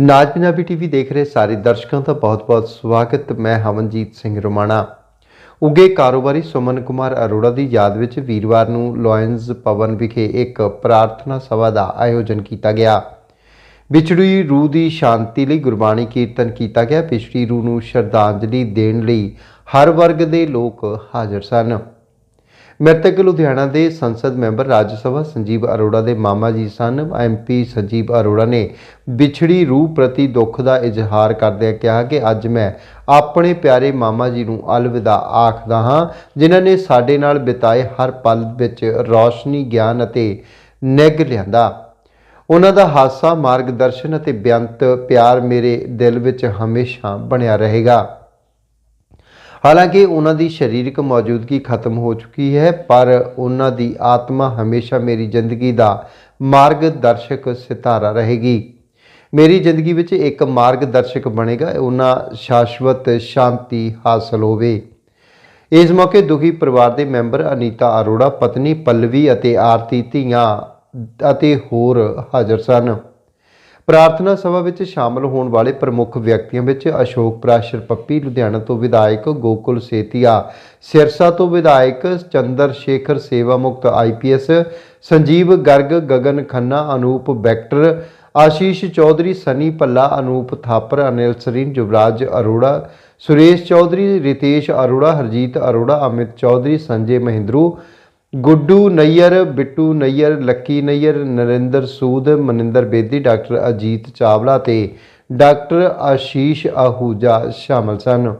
ਨਾਜ Punjabi TV ਦੇਖ ਰਹੇ ਸਾਰੇ ਦਰਸ਼ਕਾਂ ਦਾ ਬਹੁਤ-ਬਹੁਤ ਸਵਾਗਤ। ਮੈਂ ਹਵਨਜੀਤ ਸਿੰਘ ਰੋਮਾਣਾ। ਉਗੇ ਕਾਰੋਬਾਰੀ ਸੁਮਨ ਕੁਮਾਰ ਅਰੋੜਾ ਦੀ ਯਾਦ ਵਿੱਚ ਵੀਰਵਾਰ ਨੂੰ ਲਾਇਨਜ਼ ਭਵਨ ਵਿਖੇ ਇੱਕ ਪ੍ਰਾਰਥਨਾ ਸਭਾ ਦਾ ਆਯੋਜਨ ਕੀਤਾ ਗਿਆ। ਵਿਛੜੀ ਰੂਹ ਦੀ ਸ਼ਾਂਤੀ ਲਈ ਗੁਰਬਾਣੀ ਕੀਰਤਨ ਕੀਤਾ ਗਿਆ। ਵਿਛੜੀ ਰੂਹ ਨੂੰ ਸ਼ਰਧਾਂਜਲੀ ਦੇਣ ਲਈ ਹਰ ਵਰਗ ਦੇ ਲੋਕ ਹਾਜ਼ਰ ਸਨ। ਮ੍ਰਿਤਕ ਲੁਧਿਆਣਾ ਦੇ ਸੰਸਦ ਮੈਂਬਰ ਰਾਜ ਸਭਾ ਸੰਜੀਵ ਅਰੋੜਾ ਦੇ ਮਾਮਾ ਜੀ ਸਨ। ਐਮਪੀ ਸੰਜੀਵ ਅਰੋੜਾ ਨੇ ਵਿਛੜੀ ਰੂਹ ਪ੍ਰਤੀ ਦੁੱਖ ਦਾ ਇਜ਼ਹਾਰ ਕਰਦਿਆਂ ਕਿਹਾ ਕਿ ਅੱਜ ਮੈਂ ਆਪਣੇ ਪਿਆਰੇ ਮਾਮਾ ਜੀ ਨੂੰ ਅਲਵਿਦਾ ਆਖਦਾ ਹਾਂ, ਜਿਨ੍ਹਾਂ ਨੇ ਸਾਡੇ ਨਾਲ ਬਿਤਾਏ ਹਰ ਪਲ ਵਿੱਚ ਰੌਸ਼ਨੀ, ਗਿਆਨ ਅਤੇ ਨਿੱਘ ਲਿਆਂਦਾ। ਉਹਨਾਂ ਦਾ ਹਾਸਾ, ਮਾਰਗਦਰਸ਼ਨ ਅਤੇ ਬੇਅੰਤ ਪਿਆਰ ਮੇਰੇ ਦਿਲ ਵਿੱਚ ਹਮੇਸ਼ਾ ਬਣਿਆ ਰਹੇਗਾ। ਹਾਲਾਂਕਿ ਉਹਨਾਂ ਦੀ ਸਰੀਰਕ ਮੌਜੂਦਗੀ ਖਤਮ ਹੋ ਚੁੱਕੀ ਹੈ, ਪਰ ਉਹਨਾਂ ਦੀ ਆਤਮਾ ਹਮੇਸ਼ਾ ਮੇਰੀ ਜ਼ਿੰਦਗੀ ਦਾ ਮਾਰਗਦਰਸ਼ਕ ਸਿਤਾਰਾ ਰਹੇਗੀ। ਮੇਰੀ ਜ਼ਿੰਦਗੀ ਵਿੱਚ ਇੱਕ ਮਾਰਗਦਰਸ਼ਕ ਬਣੇਗਾ, ਉਹਨਾਂ ਸ਼ਾਸ਼ਵਤ ਸ਼ਾਂਤੀ ਹਾਸਲ ਹੋਵੇ। ਇਸ ਮੌਕੇ ਦੁਖੀ ਪਰਿਵਾਰ ਦੇ ਮੈਂਬਰ ਅਨੀਤਾ ਅਰੋੜਾ, ਪਤਨੀ ਪੱਲਵੀ ਅਤੇ ਆਰਤੀ ਧੀਆਂ ਅਤੇ ਹੋਰ ਹਾਜ਼ਰ ਸਨ। ਪ੍ਰਾਰਥਨਾ ਸਭਾ ਵਿੱਚ ਸ਼ਾਮਲ ਹੋਣ ਵਾਲੇ ਪ੍ਰਮੁੱਖ ਵਿਅਕਤੀਆਂ ਵਿੱਚ ਅਸ਼ੋਕ ਪ੍ਰਾਸ਼ਰ ਪੱਪੀ, ਲੁਧਿਆਣਾ ਤੋਂ ਵਿਧਾਇਕ ਗੋਕੁਲ ਸੇਤੀਆ, ਸਿਰਸਾ ਤੋਂ ਵਿਧਾਇਕ ਚੰਦਰ ਸ਼ੇਖਰ ਸੇਵਾ ਮੁਕਤ ਆਈਪੀਐਸ ਸੰਜੀਵ ਗਰਗ, ਗਗਨ ਖੰਨਾ, ਅਨੂਪ ਬੈਕਟਰ, ਆਸ਼ੀਸ਼ ਚੌਧਰੀ, ਸਨੀ ਪੱਲਾ ਅਨੂਪ ਥਾਪਰ, ਅਨਿਲ ਸਰੀਨ ਯੁਵਰਾਜ ਅਰੋੜਾ, ਸੁਰੇਸ਼ ਚੌਧਰੀ, ਰਿਤੇਸ਼ ਅਰੋੜਾ, ਹਰਜੀਤ ਅਰੋੜਾ, ਅਮਿਤ ਚੌਧਰੀ, ਸੰਜੇ ਮਹਿੰਦਰੂ ਗੁੱਡੂ ਨਈਅਰ, ਬਿੱਟੂ ਨਈਅਰ, ਲੱਕੀ ਨਈਅਰ, ਨਰਿੰਦਰ ਸੂਦ, ਮਨਿੰਦਰ ਬੇਦੀ, ਡਾਕਟਰ ਅਜੀਤ ਚਾਵਲਾ ਤੇ ਡਾਕਟਰ ਆਸ਼ੀਸ਼ ਆਹੂਜਾ ਸ਼ਾਮਲ ਸਨ।